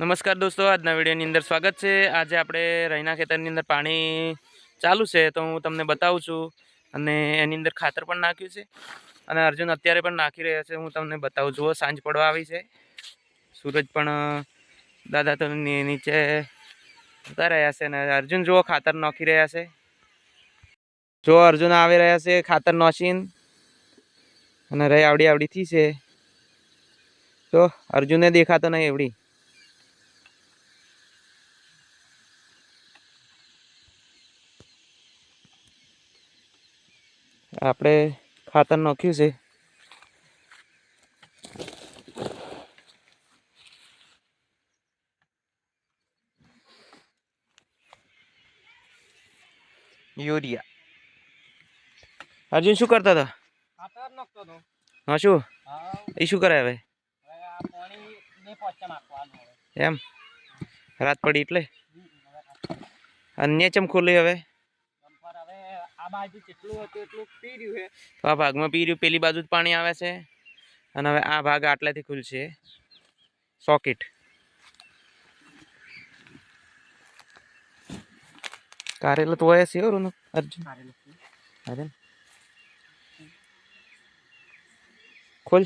નમસ્કાર દોસ્તો, આજના વિડીયોની અંદર સ્વાગત છે. આજે આપણે રહીના ખેતરની અંદર પાણી ચાલુ છે તો હું તમને બતાવું છું અને એની અંદર ખાતર પણ નાખ્યું છે અને અર્જુન અત્યારે પણ નાખી રહ્યા છે. હું તમને બતાવું છું. સાંજ પડવા આવી છે. સૂરજ પણ દાદા તો નીચે જતા રહ્યા છે અને અર્જુન જુઓ ખાતર નાખી રહ્યા છે. જો અર્જુન આવી રહ્યા છે ખાતર નોચીને અને રહી આવડી આવડીથી છે. તો અર્જુને દેખાતો નહીં એવડી. આપણે ખાતર નાખ્યું છે. યુરિયા. અર્જુન શું કરતા હતા? ખાતર નાખતો હતો. હા શું? એ શું કરે હવે? એમ? રાત પડી એટલે? અન્ય ચમ ખોલી હવે? આ બાજુ જેટલું હતું એટલું પી રહ્યું છે તો આ ભાગમાં પી રહ્યું પેલી બાજુ જ પાણી આવે છે. અને હવે આ ભાગ આટલાથી ખુલશે. સોકેટ કારેલો તો હોય છે અર્જુન. અરે. ખોલ.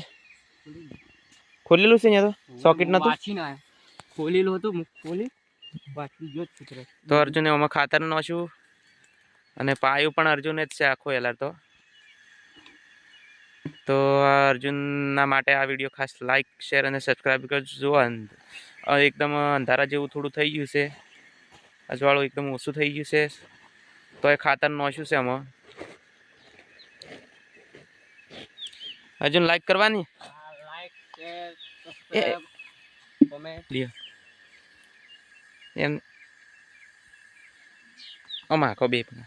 ખોલેલું છે અહીંયા તો? સોકેટ નતું વાંચી ના ખોલેલું હતું ખોલી. વાંચી ગયો તો અર્જુને આમાં ખાતર નાખ્યું અને પાયું પણ અર્જુને જ છે આખો એલાર તો. તો અર્જુનના માટે આ વીડિયો ખાસ લાઇક શેર અને સબસ્ક્રાઈબ કરજો. એકદમ અંધારા જેવું થોડું થઈ ગયું છે. અજવાળું એકદમ ઓછું થઈ ગયું છે. તો એ ખાતર નાખ્યું છે આમાં. અર્જુન લાઈક કરવાની? એમ. આમ આખો બે પણ.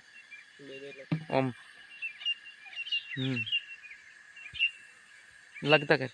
બે બે લખો. ઓમ હમ લગતા કર